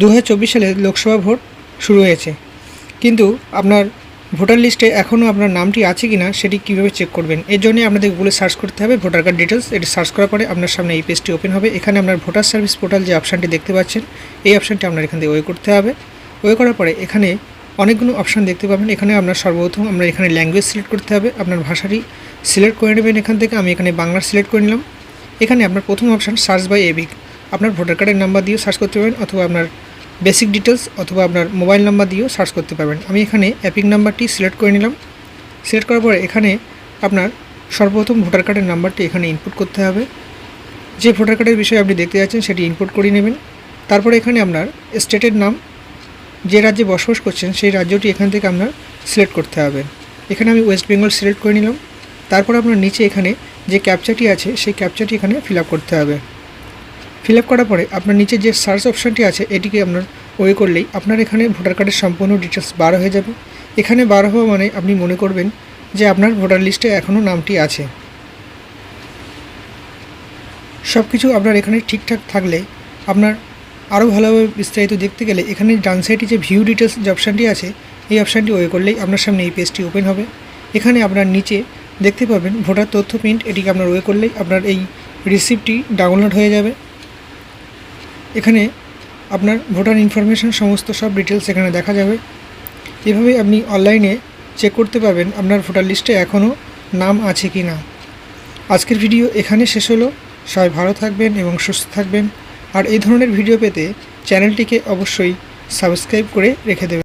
দু হাজার চব্বিশ সালে লোকসভা ভোট শুরু হয়েছে। কিন্তু আপনার ভোটার লিস্টে এখনও আপনার নামটি আছে কি না সেটি কীভাবে চেক করবেন? এর জন্য আপনাদের গুগলে সার্চ করতে হবে ভোটার কার্ড ডিটেলস এটি সার্চ করার পরে আপনার সামনে এই পেজটি ওপেন হবে। এখানে আপনার ভোটার সার্ভিস পোর্টাল যে অপশানটি দেখতে পাচ্ছেন, এই অপশানটি আপনার এখান থেকে ওয়ে করতে হবে। ওয়ে করার পরে এখানে অনেকগুলো অপশান দেখতে পাবেন। এখানে আপনার সর্বপ্রথম আপনার এখানে ল্যাঙ্গুয়েজ সিলেক্ট করতে হবে, আপনার ভাষাটি সিলেক্ট করে নেবেন এখান থেকে। আমি এখানে বাংলা সিলেক্ট করে নিলাম। এখানে আপনার প্রথম অপশান সার্চ বাই এবিক আপনার ভোটার কার্ডের নাম্বার দিয়েও সার্চ করতে পারবেন অথবা আপনার বেসিক ডিটেলস অথবা আপনার মোবাইল নাম্বার দিয়েও সার্চ করতে পারবেন। আমি এখানে অ্যাপিক নাম্বারটি সিলেক্ট করে নিলাম। সিলেক্ট করার পরে এখানে আপনার সর্বপ্রথম ভোটার কার্ডের নাম্বারটি এখানে ইনপুট করতে হবে। যে ভোটার কার্ডের বিষয়ে আপনি দেখতে যাচ্ছেন সেটি ইনপুট করে নেবেন। তারপরে এখানে আপনার স্টেটের নাম, যে রাজ্যে বসবাস করছেন সেই রাজ্যটি এখান থেকে আপনার সিলেক্ট করতে হবে। এখানে আমি ওয়েস্ট বেঙ্গল সিলেক্ট করে নিলাম। তারপর আপনার নিচে এখানে যে ক্যাপচাটি আছে সেই ক্যাপচাটি এখানে ফিল করতে হবে। ফিল আপ করার পরে আপনার নিচে যে সার্চ অপশানটি আছে, এটিকে আপনার ওয়ে করলেই আপনার এখানে ভোটার কার্ডের সম্পূর্ণ ডিটেলস বার হয়ে যাবে। এখানে বার হওয়া মানে আপনি মনে করবেন যে আপনার ভোটার লিস্টে এখনও নামটি আছে। সব কিছু আপনার এখানে ঠিকঠাক থাকলে, আপনার আরও ভালোভাবে বিস্তারিত দেখতে গেলে এখানে ডান সাইডে যে ভিউ ডিটেলস যে অপশানটি আছে, এই অপশানটি ওয়ে করলেই আপনার সামনে এই পেজটি ওপেন হবে। এখানে আপনার নিচে দেখতে পাবেন ভোটার তথ্য প্রিন্ট এটিকে আপনার ওয়ে করলেই আপনার এই রিসিপ্টটি ডাউনলোড হয়ে যাবে। এখানে আপনার ভোটার ইনফরমেশান সমস্ত সব ডিটেলস এখানে দেখা যাবে। এভাবে আপনি অনলাইনে চেক করতে পারবেন আপনার ভোটার লিস্টে এখনও নাম আছে কি না। আজকের ভিডিও এখানে শেষ হলো। সবাই ভালো থাকবেন এবং সুস্থ থাকবেন। আর এই ধরনের ভিডিও পেতে চ্যানেলটিকে অবশ্যই সাবস্ক্রাইব করে রেখে দেবেন।